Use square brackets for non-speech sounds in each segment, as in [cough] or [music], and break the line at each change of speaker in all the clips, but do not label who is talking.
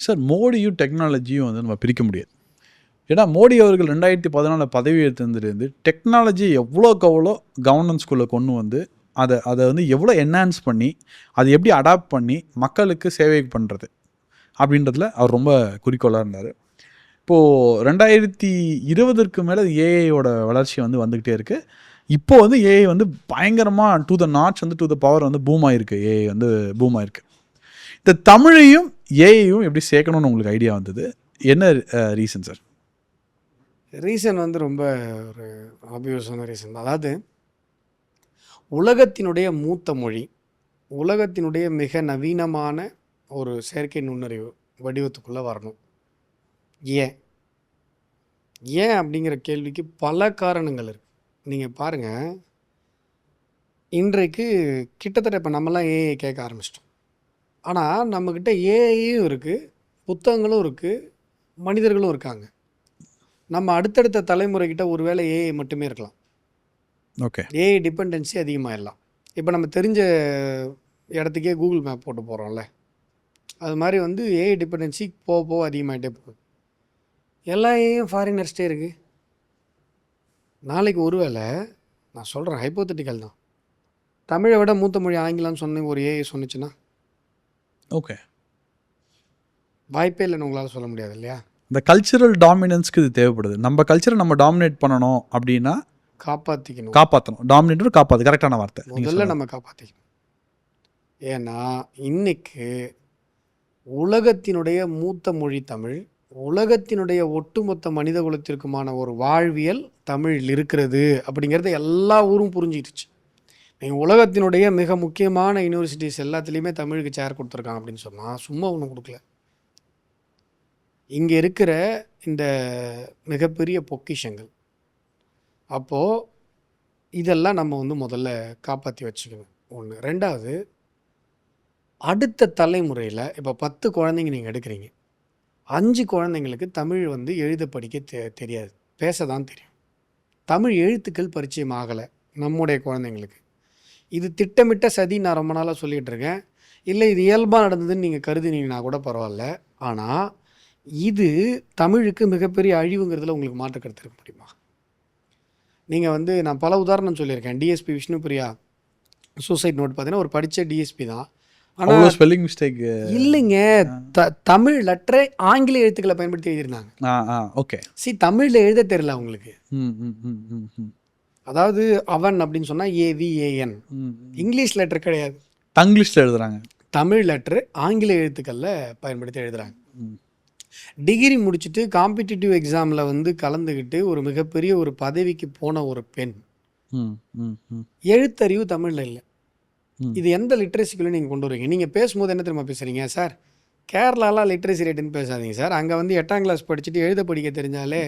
Sir மோடியும் டெக்னாலஜியும் வந்து நம்ம பிரிக்க முடியாது. ஏன்னா மோடி அவர்கள் ரெண்டாயிரத்தி பதினாலு பதவி எடுத்ததுலேருந்து டெக்னாலஜி எவ்வளோக்கு எவ்வளோ கவர்னன்ஸ்குள்ளே கொண்டு வந்து அதை அதை வந்து எவ்வளோ என்ஹான்ஸ் பண்ணி அதை எப்படி அடாப்ட் பண்ணி மக்களுக்கு சேவை பண்ணுறது அப்படின்றதுல அவர் ரொம்ப குறிக்கோளாக இருந்தார். இப்போது ரெண்டாயிரத்தி இருபதற்கு மேலே ஏஐயோட வளர்ச்சி வந்து வந்துக்கிட்டே இருக்குது இப்போ வந்து ஏஐ வந்து பயங்கரமாக டு த நாட்ச் வந்து டு த பவர் வந்து பூம் ஆயிருக்கு. ஏஐ வந்து பூம் ஆயிருக்கு. இந்த தமிழையும் ஏஐயும் எப்படி சேர்க்கணும்னு உங்களுக்கு ஐடியா வந்தது? என்ன ரீசன் சார்
ரீசன் வந்து ரொம்ப ஒரு ஆபியஸான ரீசன் தான். அதாவது உலகத்தினுடைய மூத்த மொழி உலகத்தினுடைய மிக நவீனமான ஒரு செயற்கை நுண்ணறிவு வடிவத்துக்குள்ளே வரணும். ஏன்? ஏன் அப்படிங்கிற கேள்விக்கு பல காரணங்கள் இருக்கு. நீங்கள் பாருங்கள் இன்றைக்கு கிட்டத்தட்ட இப்போ நம்மலாம் ஏஐ கேட்க ஆரம்பிச்சிட்டோம். ஆனால் நம்மக்கிட்ட ஏஐயும் இருக்குது புத்தகங்களும் இருக்குது மனிதர்களும் இருக்காங்க. நம்ம அடுத்தடுத்த தலைமுறைகிட்ட ஒருவேளை ஏஐ மட்டுமே இருக்கலாம்.
ஓகே.
ஏஐ டிபெண்டன்சி அதிகமாகிடலாம் இப்போ நம்ம தெரிஞ்ச இடத்துக்கே கூகுள் மேப் போட்டு போகிறோம்ல அது மாதிரி வந்து ஏஐ டிபெண்டன்சி போக போக அதிகமாகிட்டே போகுது. எல்லா ஏஐயும் ஃபாரினர்ஸ்டே இருக்குது நாளைக்கு ஒருவேளை நான் சொல்கிறேன் ஹைப்போத்தட்டிக்கல் தான். தமிழை விட மூத்த மொழி ஆங்கிலம்னு சொன்ன ஒரு ஏஐ சொன்னுச்சுன்னா?
ஓகே
வாய்ப்பே இல்லைன்னு உங்களால் சொல்ல முடியாது இல்லையா?
இந்த கல்ச்சுரல் டாமினன்ஸ்க்கு இது தேவைப்படுது. நம்ம கல்ச்சரை நம்ம டாமினேட் பண்ணணும் அப்படின்னா
காப்பாற்றிக்கணும்
காப்பாற்றணும் டாமினேட் காப்பாற்று கரெக்டான வார்த்தை.
முதல்ல. நம்ம காப்பாற்றிக்கணும் ஏன்னா இன்னைக்கு உலகத்தினுடைய மூத்த மொழி தமிழ். உலகத்தினுடைய ஒட்டுமொத்த மனித குலத்திற்குமான ஒரு வாழ்வியல் தமிழில் இருக்கிறது அப்படிங்கிறத எல்லா ஊரும் புரிஞ்சிக்கிடுச்சு நீங்கள் உலகத்தினுடைய மிக முக்கியமான யூனிவர்சிட்டிஸ் எல்லாத்துலேயுமே தமிழுக்கு சேர் கொடுத்துருக்காங்க அப்படின்னு சொன்னால் சும்மா ஒன்றும் கொடுக்கல. இங்கே இருக்கிற இந்த மிகப்பெரிய பொக்கிஷங்கள். அப்போது இதெல்லாம் நம்ம வந்து முதல்ல காப்பாற்றி வச்சுக்கணும். ஒன்று ரெண்டாவது அடுத்த தலைமுறையில் இப்போ பத்து குழந்தைங்க நீங்கள் எடுக்கிறீங்க. அஞ்சு குழந்தைங்களுக்கு தமிழ் வந்து எழுத படிக்க தெ தெரியாது. பேச தான் தெரியும். தமிழ் எழுத்துக்கள் பரிச்சயம் ஆகலை நம்முடைய குழந்தைங்களுக்கு. இது திட்டமிட்ட சதி நான் ரொம்ப நாளாக சொல்லிகிட்டு இருக்கேன். இல்லை இது இயல்பாக நடந்ததுன்னு நீங்கள் கருதினீங்கன்னா கூட பரவாயில்ல. ஆனால் இது தமிழுக்கு மிகப்பெரிய அழிவுங்கிறதுல உங்களுக்கு மாற்று கருத்து இருக்க முடியுமா? நீங்கள் வந்து நான் பல உதாரணம் சொல்லியிருக்கேன். டிஎஸ்பி விஷ்ணுபிரியா சூசைட் நோட் பார்த்தீங்கன்னா ஒரு படித்த டிஎஸ்பி தான். ஆனால்
ஸ்பெல்லிங் மிஸ்டேக்
இல்லைங்க. த தமிழ் லெட்டரை ஆங்கில எழுத்துக்களை பயன்படுத்தி எழுதியிருந்தாங்க.
ஆ ஓகே.
சி தமிழில் எழுத தெரியல அவங்களுக்கு.
ம் ம் ம் ம் ம்.
அதாவது அவன் அப்படின்னு சொன்னால் ஏவிஏஎன் இங்கிலீஷ் லெட்டர் கிடையாது.
தங்கிலீஷில் எழுதுறாங்க.
தமிழ் லெட்டர் ஆங்கில எழுத்துக்களில் பயன்படுத்தி எழுதுறாங்க. டிகிரி முடிச்சுட்டு காம்படிட்டிவ் எக்ஸாமில் வந்து கலந்துக்கிட்டு ஒரு மிகப்பெரிய ஒரு பதவிக்கு போன ஒரு பெண். எழுத்தறிவு தமிழில் இல்லை. இது எந்த லிட்ரஸிக்குள்ளே நீங்கள் கொண்டு வரீங்க நீங்கள் பேசும்போது என்ன தெரியுமா பேசுகிறீங்க சார் கேரளாலாம் லிட்ரஸி ரேட்டுன்னு பேசாதீங்க சார். அங்கே வந்து எட்டாம் கிளாஸ் படிச்சுட்டு எழுத படிக்க தெரிஞ்சாலே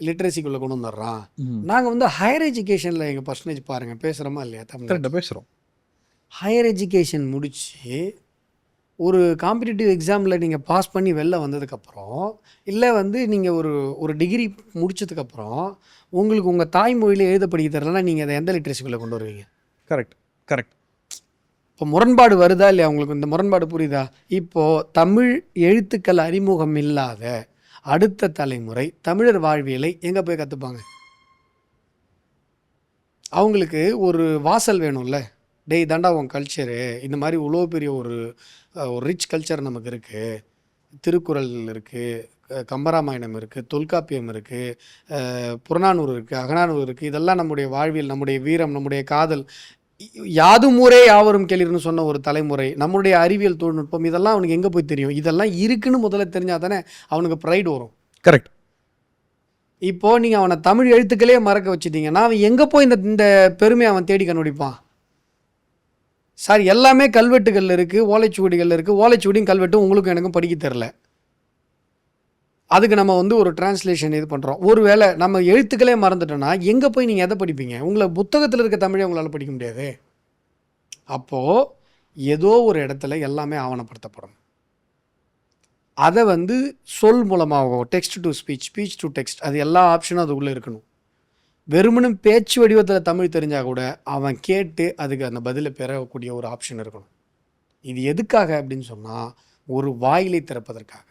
லிட்ரஸிக்குள்ளே கொண்டு வந்துடுறான். நாங்கள் வந்து ஹையர் எஜுகேஷனில் எங்கள் பர்சன்டேஜ் பாருங்கள் பேசுகிறோமா இல்லையா தமிழ்
பேசுகிறோம்
ஹையர் எஜுகேஷன் முடித்து ஒரு காம்படிட்டிவ் எக்ஸாமில் நீங்கள் பாஸ் பண்ணி வெளில வந்ததுக்கப்புறம் இல்லை வந்து நீங்கள் ஒரு ஒரு டிகிரி முடிச்சதுக்கப்புறம் உங்களுக்கு உங்கள் தாய்மொழியில் எழுத படிக்க தரலன்னா நீங்கள் அதை எந்த லிட்ரஸிக்குள்ளே கொண்டு வருவீங்க?
Correct correct.
இப்போ முரண்பாடு வருதா இல்லையா உங்களுக்கு? இந்த முரண்பாடு புரியுதா? இப்போது தமிழ் எழுத்துக்கள் அறிமுகம் இல்லாத அடுத்த தலைமுறை தமிழர் வாழ்வியலை எங்கே போய் கற்றுப்பாங்க அவங்களுக்கு ஒரு வாசல் வேணும்ல. டேய் தாண்டா உன் கல்ச்சரு இந்த மாதிரி இவ்வளோ பெரிய ஒரு ஒரு ரிச் கல்ச்சர் நமக்கு இருக்குது திருக்குறள் இருக்குது கம்பராமாயணம் இருக்குது தொல்காப்பியம் இருக்குது புறநானூறு இருக்குது அகநானூறு இருக்குது இதெல்லாம் நம்முடைய வாழ்வியல் நம்முடைய வீரம் நம்முடைய காதல் யாதும் ஊரே யாவரும் கேளிர்னு சொன்ன ஒரு தலைமுறை நம்முடைய அறிவியல் தொழில்நுட்பம் இதெல்லாம் அவனுக்கு எங்கே போய் தெரியும்? இதெல்லாம் இருக்குன்னு முதல்ல தெரிஞ்சால் தானே அவனுக்கு ப்ரைடு வரும்.
கரெக்ட்
இப்போ நீங்கள் அவனை தமிழ் எழுத்துக்களே மறக்க வச்சிட்டீங்கன்னா அவன் எங்கே போய் இந்த இந்த பெருமையை அவன் தேடி கண்டுபிடிப்பான்? சார் எல்லாமே கல்வெட்டுகளில் இருக்குது ஓலைச்சுவடிகளில் இருக்குது ஓலைச்சுவடியும் கல்வெட்டும் உங்களுக்கும் எனக்கும் படிக்க தெரில அதுக்கு நம்ம வந்து ஒரு டிரான்ஸ்லேஷன் இது பண்ணுறோம் ஒருவேளை நம்ம எழுத்துக்களே மறந்துட்டோன்னா எங்கே போய் நீங்கள் எதை படிப்பீங்க? உங்களை புத்தகத்தில் இருக்க தமிழை உங்களால் படிக்க முடியாது. அப்போது ஏதோ ஒரு இடத்துல எல்லாமே ஆவணப்படுத்தப்படும். அதை வந்து சொல் மூலமாகவோ text to speech speech to text அது எல்லா ஆப்ஷனும் அது உள்ளே இருக்கணும். வெறுமனும் பேச்சு வடிவத்தில் தமிழ் தெரிஞ்சால் கூட அவன் கேட்டு அதுக்கு அந்த பதிலை பெறக்கூடிய ஒரு ஆப்ஷன் இருக்கணும். இது எதுக்காக அப்படின்னு சொன்னால் ஒரு வாயிலை திறப்பதற்காக.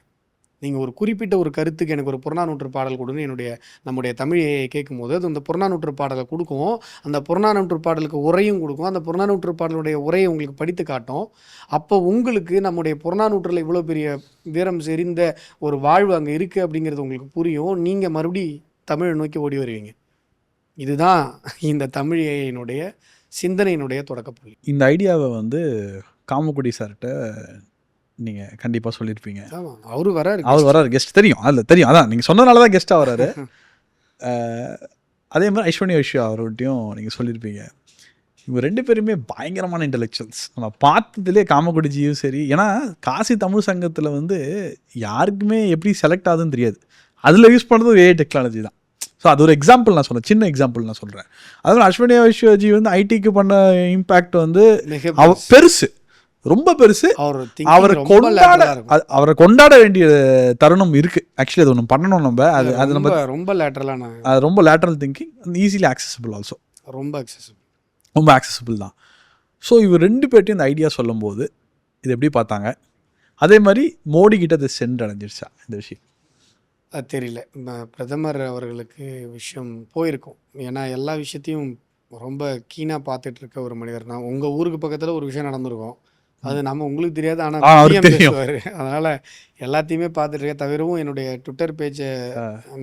நீங்கள் ஒரு குறிப்பிட்ட ஒரு கருத்துக்கு எனக்கு ஒரு புறநானூற்று பாடல் கொடுன்னு என்னுடைய நம்முடைய தமிழை கேட்கும்போது அது அந்த புறநானூற்று பாடலை கொடுக்கும். அந்த புறநானூற்று பாடலுக்கு உரையும் கொடுக்கும். அந்த புறநானூற்று பாடலுடைய உரையை உங்களுக்கு படித்து காட்டும். அப்போ உங்களுக்கு நம்முடைய புறநானூற்றில் இவ்வளோ பெரிய வீரம் செறிந்த ஒரு வாழ்வு அங்கே இருக்குது அப்படிங்கிறது உங்களுக்கு புரியும். நீங்கள் மறுபடி தமிழை நோக்கி ஓடி வருவீங்க. இதுதான் இந்த தமிழையினுடைய சிந்தனையினுடைய தொடக்கப்புள்ளி
இந்த ஐடியாவை வந்து காமக்குடி சார்கிட்ட நீங்கள் கண்டிப்பாக சொல்லியிருப்பீங்க
ஆமாம் அவரு வராரு
அவர் வராரு கெஸ்ட் தெரியும். அதில் தெரியும். அதான் நீங்கள் சொன்னனால தான் கெஸ்ட்டாக வராரு. [laughs] அதே மாதிரி ஐஸ்வர்யா விஷயா அவர்கிட்டையும் நீங்கள் சொல்லியிருப்பீங்க இவங்க ரெண்டு பேருமே பயங்கரமான இன்டெலெக்சுவல்ஸ் நம்ம பார்த்ததுலேயே காமக்குடிஜியும் சரி. ஏன்னா காசி தமிழ் சங்கத்தில் வந்து யாருக்குமே எப்படி செலக்ட் ஆகுதுன்னு தெரியாது. அதில் யூஸ் பண்ணுறது ஏஐ டெக்னாலஜி தான். ஸோ அது ஒரு எக்ஸாம்பிள் நான் சொல்கிறேன் சின்ன எக்ஸாம்பிள் நான் சொல்கிறேன் அதுவும் ஐஸ்வர்யா விஸ்வஜி வந்து ஐடிக்கு பண்ண இம்பேக்ட் வந்து பெருசு. ரொம்ப பெருசு.
அவர்
அவரை கொண்டாட அவரை கொண்டாட வேண்டிய தருணம் இருக்கு. ஆக்சுவலி அது ஒன்று பண்ணணும் நம்ம. அது அது நம்ம
ரொம்ப லேட்டரலான
அது ரொம்ப lateral thinking easily accessible also
ரொம்ப அக்சசபிள்
ரொம்ப accessible தான். ஸோ இவர் ரெண்டு பேர்ட்டையும் இந்த ஐடியா சொல்லும்போது இது எப்படி பார்த்தாங்க? அதே மாதிரி மோடி கிட்ட அது சென்றடைஞ்சிருச்சா இந்த விஷயம்?
அது தெரியல. பிரதமர் அவர்களுக்கு விஷயம் போயிருக்கும். ஏன்னா எல்லா விஷயத்தையும் ரொம்ப கீனாக பார்த்துட்டு இருக்க ஒரு மனிதர் தான். உங்கள் ஊருக்கு பக்கத்தில் ஒரு விஷயம் நடந்திருக்கும். அது நம்ம உங்களுக்கு தெரியாது ஆனால். பேசுவார். அதனால் எல்லாத்தையுமே பார்த்துட்டு இருக்க தவிரவும் என்னுடைய ட்விட்டர் பேஜை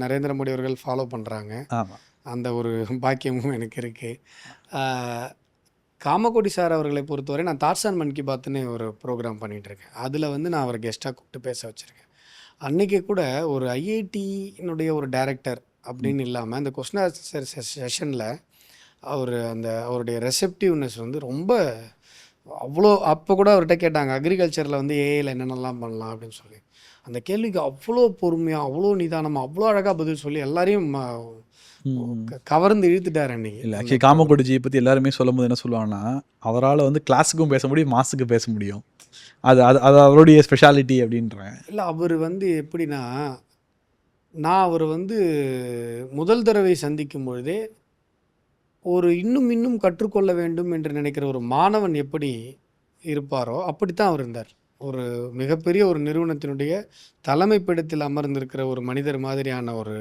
நரேந்திர மோடி அவர்கள் ஃபாலோ பண்ணுறாங்க அந்த ஒரு பாக்கியமும் எனக்கு இருக்குது காமக்கோடி சார் அவர்களை பொறுத்தவரை நான் தாட்சான் மன் கி பாத்னு ஒரு ப்ரோக்ராம் பண்ணிகிட்ருக்கேன் அதில் வந்து நான் அவரை கெஸ்ட்டாக கூப்பிட்டு பேச வச்சுருக்கேன். அன்றைக்கி கூட ஒரு ஐஐடியினுடைய ஒரு டைரக்டர் அப்படின்னு இல்லாமல் அந்த கொஸ்டின் ஆன்சர் செஷனில் அவர் அந்த அவருடைய ரெசெப்டிவ்னஸ் வந்து ரொம்ப அவ்வளோ அப்போ கூட அவர்கிட்ட கேட்டாங்க அக்ரிகல்ச்சரில் வந்து ஏஐயில் என்னென்னலாம் பண்ணலாம்? அப்படின்னு சொல்லி. அந்த கேள்விக்கு அவ்வளோ பொறுமையாக அவ்வளோ நிதானமாக அவ்வளோ அழகாக பதில் சொல்லி எல்லாரையும் கவர்ந்து இழுத்துட்டார் அன்னைக்கு.
இல்லை ஆக்சுவலி காமக்கொடிஜியை பற்றி எல்லாருமே சொல்லும்போது என்ன சொல்லுவாங்கன்னா அவரால் வந்து கிளாஸுக்கும் பேச முடியும் மாஸுக்கு பேச முடியும். அது அது அது அவருடைய ஸ்பெஷாலிட்டி அப்படின்றேன்.
இல்லை அவர் வந்து எப்படின்னா நான் அவர் வந்து முதல் தடவை சந்திக்கும் பொழுதே ஒரு இன்னும் இன்னும் கற்றுக்கொள்ள வேண்டும் என்று நினைக்கிற ஒரு மாணவன் எப்படி இருப்பாரோ அப்படித்தான் அவர் இருந்தார். ஒரு மிகப்பெரிய ஒரு நிறுவனத்தினுடைய தலைமைப்பிடத்தில் அமர்ந்திருக்கிற ஒரு மனிதர் மாதிரியான ஒரு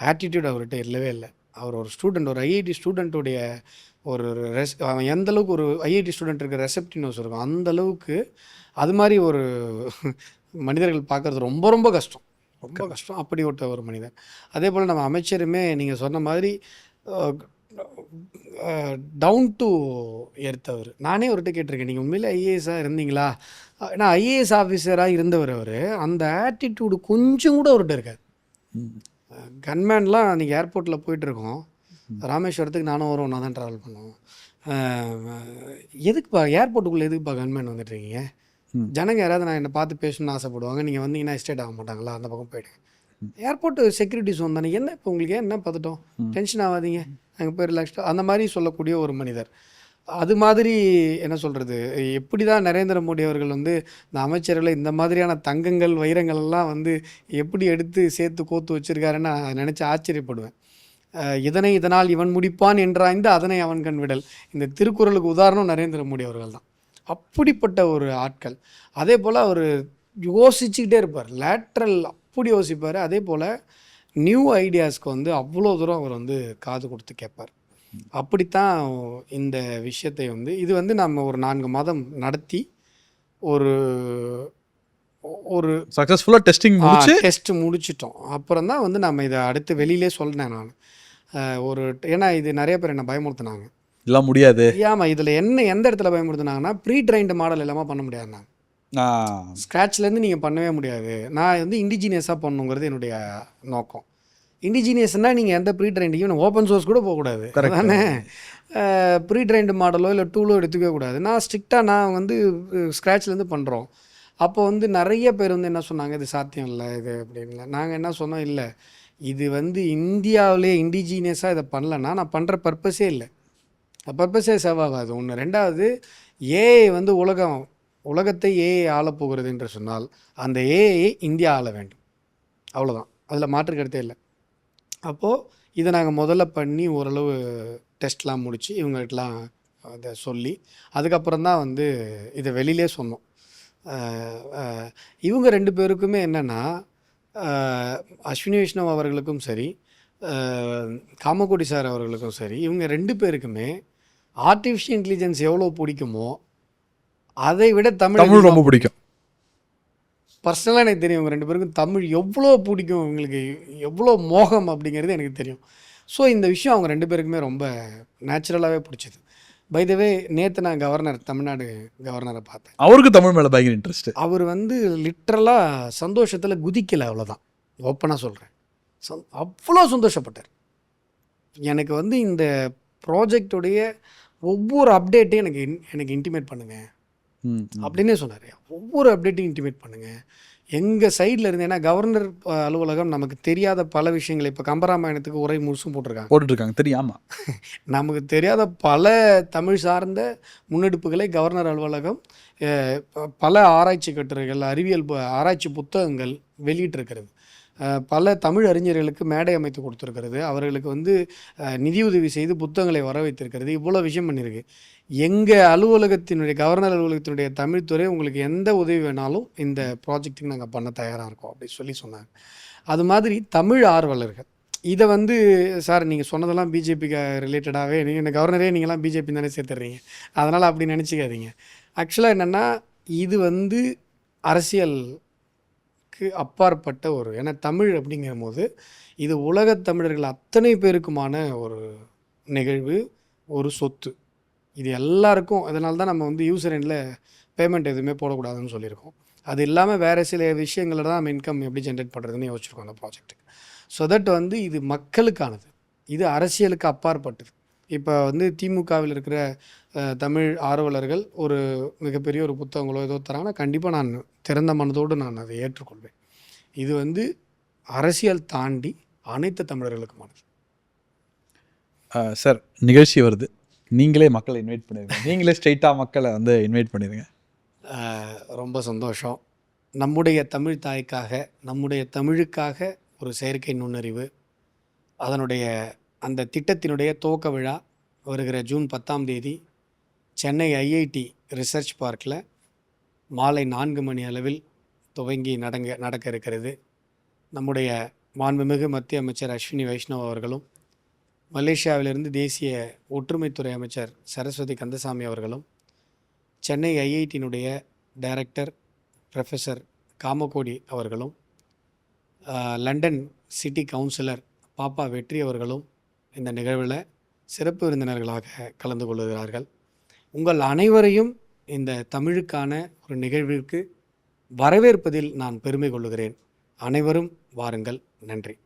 ஆட்டிடியூட் அவர்கிட்ட இல்லவே இல்லை. அவர் ஒரு ஸ்டூடெண்ட் ஒரு ஐஐடி ஸ்டூடெண்ட்டுடைய ஒரு ரெஸ் அவன் எந்த அளவுக்கு ஒரு ஐஐடி ஸ்டூடெண்ட் இருக்க ரெசப்டினோஸ் இருக்கும் அந்த அளவுக்கு அது மாதிரி ஒரு [laughs] மனிதர்கள் பார்க்கறது ரொம்ப ரொம்ப கஷ்டம். ரொம்ப கஷ்டம். அப்படிப்பட்ட ஒரு மனிதர் அதே போல் நம்ம அமைச்சருமே நீங்கள் சொன்ன மாதிரி டவுன் டு எர்த்தவர் நானே அவர்கிட்ட கேட்டிருக்கேன் நீங்கள் உண்மையிலே ஐஏஎஸ்ஸாக இருந்தீங்களா? ஏன்னா ஐஏஎஸ் ஆஃபீஸராக இருந்தவர் அவர். அந்த ஆட்டிடியூடு கொஞ்சம் கூட அவர்கிட்ட இருக்காது. கன்மேன்லாம் அன்றைக்கி ஏர்போர்ட்டில் போயிட்டுருக்கோம். ராமேஸ்வரத்துக்கு நானும் வரும் ஒன்றா தான் ட்ராவல் பண்ணுவோம். எதுக்குப்பா ஏர்போர்ட்டுக்குள்ளே எதுக்குப்பா கன்மேன் வந்துட்டுருக்கீங்க?
ம்.
ஜனங்க யாராவது நான் என்னை பார்த்து பேசணும்னு ஆசைப்படுவாங்க. நீங்கள் வந்தீங்கன்னா எஸ்டேட் ஆக மாட்டாங்களா? அந்த பக்கம் போயிடுங்க. ஏர்போர்ட் செக்யூரிட்டி ஜோன் தானே. என்ன இப்போ உங்களுக்கு? என்ன பதட்டம்? டென்ஷன் ஆகாதீங்க. அங்கே போய் ரிலாக்ஸ்டாக அந்த மாதிரி சொல்லக்கூடிய ஒரு மனிதர். அது மாதிரி என்ன சொல்கிறது எப்படி தான் நரேந்திர மோடி அவர்கள் வந்து இந்த அமைச்சர்களை இந்த மாதிரியான தங்கங்கள் வைரங்கள் எல்லாம் வந்து எப்படி எடுத்து சேர்த்து கோத்து வச்சிருக்காருன்னு நான் நினச்சி ஆச்சரியப்படுவேன். இதனை இதனால் இவன் முடிப்பான் என்றாய்ந்து அதனை அவன் கண் விடல். இந்த திருக்குறளுக்கு உதாரணம் நரேந்திர மோடி அவர்கள் தான். அப்படிப்பட்ட ஒரு ஆட்கள். அதே போல் அவர் யோசிச்சுக்கிட்டே இருப்பார். லேட்ரல் அப்படி யோசிப்பார். அதே போல் நியூ ஐடியாஸ்க்கு வந்து அவ்வளோ தூரம் அவர் வந்து காது கொடுத்து கேட்பார். அப்படித்தான் இந்த விஷயத்தை வந்து இது வந்து நம்ம ஒரு நான்கு மாதம் நடத்தி ஒரு ஒரு
சக்ஸஸ்ஃபுல்லாக டெஸ்டிங் முடிச்சு?
டெஸ்ட் முடிச்சிட்டோம். அப்புறம் தான் வந்து நம்ம இதை அடுத்து வெளியிலே சொன்னேன் நான். ஒரு ஏன்னா இது நிறைய பேர் என்ன பயமுறுத்துனாங்க.
எல்லாம் முடியாது.
ஏமா இதில் என்ன எந்த இடத்துல பயமுறுத்துனாங்கன்னா ப்ரீ ட்ரைன்டு மாடல் இல்லாமல் பண்ண முடியாதுனாங்க
ஆ,
ஸ்க்ராட்ச்லேருந்து நீங்கள் பண்ணவே முடியாது. நான் வந்து இண்டிஜினியஸாக பண்ணணுங்கிறது என்னுடைய நோக்கம். இண்டிஜினியஸ்னால் நீங்கள் எந்த ப்ரீ ட்ரைண்டிங்கும் ஓப்பன் சோர்ஸ் கூட போகக்கூடாது. தானே ப்ரீ ட்ரைன்டு மாடலோ இல்லை டூலோ எடுத்துக்கவே கூடாது. நான் ஸ்ட்ரிக்டாக நான் வந்து ஸ்க்ராட்ச்லேருந்து பண்ணுறோம் அப்போ வந்து நிறைய பேர் வந்து என்ன சொன்னாங்க இது சாத்தியம் இல்லை இது அப்படின்னு. நாங்கள் என்ன சொன்னோம் இல்லை. இது வந்து இந்தியாவிலே இண்டிஜினியஸாக இதை பண்ணலன்னா நான் பண்ணுற பர்பஸே இல்லை. பர்பஸே சேவ் ஆகாது. ஒன்று ரெண்டாவது ஏஐ வந்து உலகம் உலகத்தை ஏஐ ஆளப்போகிறது என்று சொன்னால் அந்த ஏஐ இந்தியா ஆள வேண்டும். அவ்வளோதான் அதில் மாற்று கருத்தே இல்லை. அப்போது இதை நாங்கள் முதல்ல பண்ணி ஓரளவு டெஸ்ட்லாம் முடித்து இவங்ககிட்டலாம் அதை சொல்லி அதுக்கப்புறம் தான் வந்து இதை வெளியிலே சொன்னோம். இவங்க ரெண்டு பேருக்குமே என்னென்னா அஸ்வினி வைஷ்ணவ் அவர்களுக்கும் சரி காமக்கோடி சார் அவர்களுக்கும் சரி இவங்க ரெண்டு பேருக்குமே ஆர்டிஃபிஷியல் இன்டெலிஜென்ஸ் எவ்வளோ பிடிக்குமோ அதை விட தமிழ்
தமிழ் ரொம்ப பிடிக்கும்.
பர்சனலாக எனக்கு தெரியும் இவங்க ரெண்டு பேருக்கும் தமிழ் எவ்வளோ பிடிக்கும் இவங்களுக்கு எவ்வளோ மோகம் அப்படிங்கிறது எனக்கு தெரியும். ஸோ இந்த விஷயம் அவங்க ரெண்டு பேருக்குமே ரொம்ப நேச்சுரலாகவே பிடிச்சது. பைதவே நேற்று நான் கவர்னர் தமிழ்நாடு கவர்னரை பார்த்தேன்.
அவருக்கு தமிழ் மேல பயங்கர இன்ட்ரெஸ்ட்
அவர் வந்து லிட்ரலாக சந்தோஷத்தில் குதிக்கலை அவ்வளோதான் ஓப்பனாக சொல்கிறேன் சந் அவ்வளோ சந்தோஷப்பட்டார். எனக்கு வந்து இந்த ப்ராஜெக்டுடைய ஒவ்வொரு அப்டேட்டையும் எனக்கு எனக்கு இன்டிமேட் பண்ணுங்கள் அப்படின்னே சொன்னார். ஒவ்வொரு அப்டேட்டையும் இன்டிமேட் பண்ணுங்கள் எங்கள் சைடில் இருந்து ஏன்னா கவர்னர் அலுவலகம் நமக்கு தெரியாத பல விஷயங்களை இப்போ கம்பராமாயணத்துக்கு உரை முழுசும் போட்டிருக்காங்க.
போட்டுட்டு இருக்காங்க தெரியாமா [laughs]
நமக்கு தெரியாத பல தமிழ் சார்ந்த முன்னெடுப்புகளை கவர்னர் அலுவலகம் பல ஆராய்ச்சி கட்டுரைகள் அறிவியல் ஆராய்ச்சி புத்தகங்கள் வெளியிட்டிருக்கிறது. பல தமிழ் அறிஞர்களுக்கு மேடை அமைத்து கொடுத்துருக்கிறது. அவர்களுக்கு வந்து நிதியுதவி செய்து புத்தகங்களை வர வைத்திருக்கிறது இவ்வளோ விஷயம் பண்ணியிருக்கு எங்கள் அலுவலகத்தினுடைய கவர்னர் அலுவலகத்தினுடைய தமிழ்துறை உங்களுக்கு எந்த உதவி வேணாலும் இந்த ப்ராஜெக்ட்டுக்கு நாங்கள் பண்ண தயாராக இருக்கோம் அப்படி சொல்லி சொன்னாங்க. அது மாதிரி தமிழ் ஆர்வலர்கள். இதை வந்து சார் நீங்கள் சொன்னதெல்லாம் பிஜேபிக்கு ரிலேட்டடாகவே நீங்கள் இந்த கவர்னரே நீங்களாம் பிஜேபி தானே சேர்த்துறீங்க. அதனால் அப்படி நினச்சிக்காதீங்க. ஆக்சுவலாக என்னென்னா இது வந்து அரசியல் அரசியலுக்கு அப்பாற்பட்ட ஒரு ஏன்னா தமிழ் அப்படிங்கிற போது இது உலகத் தமிழர்கள் அத்தனை பேருக்குமான ஒரு நிகழ்வு ஒரு சொத்து. இது எல்லாருக்கும் அதனால தான் நம்ம வந்து யூசர் எண்டில் பேமெண்ட் எதுவுமே போடக்கூடாதுன்னு சொல்லியிருக்கோம். அது இல்லாமல் வேறு சில விஷயங்களில் தான் நம்ம இன்கம் எப்படி ஜென்ரேட் பண்ணுறதுன்னு யோசிச்சிருக்கோம் அந்த ப்ராஜெக்ட்டுக்கு ஸோ தட் வந்து இது மக்களுக்கானது. இது அரசியலுக்கு அப்பாற்பட்டது. இப்போ வந்து திமுகவில் இருக்கிற தமிழ் ஆர்வலர்கள் ஒரு மிகப்பெரிய ஒரு புத்தகங்களோ ஏதோ தராங்கன்னா கண்டிப்பாக நான் திறந்த மனதோடு நான் அதை ஏற்றுக்கொள்வேன். இது வந்து அரசியல் தாண்டி அனைத்து தமிழர்களுக்குமானது
சார் நிகழ்ச்சி வருது. நீங்களே மக்களை இன்வைட் பண்ணிருங்க. நீங்களே ஸ்ட்ரைட்டாக மக்களை வந்து இன்வைட் பண்ணிடுங்க
ரொம்ப சந்தோஷம். நம்முடைய தமிழ் தாய்க்காக நம்முடைய தமிழுக்காக ஒரு செயற்கை நுண்ணறிவு அதனுடைய அந்த திட்டத்தினுடைய துவக்க விழா வருகிற ஜூன் பத்தாம் தேதி சென்னை ஐஐடி ரிசர்ச் பார்க்கில் மாலை நான்கு மணி அளவில் துவங்கி நடங்க நடக்க இருக்கிறது. நம்முடைய மாண்புமிகு மத்திய அமைச்சர் அஸ்வினி வைஷ்ணவ் அவர்களும் மலேசியாவிலிருந்து தேசிய ஒற்றுமைத்துறை அமைச்சர் சரஸ்வதி கந்தசாமி அவர்களும் சென்னை ஐஐடியினுடைய டைரக்டர் ப்ரொஃபஸர் காமகோடி அவர்களும் லண்டன் சிட்டி கவுன்சிலர் பாப்பா வெற்றி அவர்களும் இந்த நிகழ்வில் சிறப்பு விருந்தினர்களாக கலந்து கொள்கிறார்கள். உங்கள் அனைவரையும் இந்த தமிழுக்கான ஒரு நிகழ்விற்கு வரவேற்பதில் நான் பெருமை கொள்கிறேன். அனைவரும் வாருங்கள். நன்றி.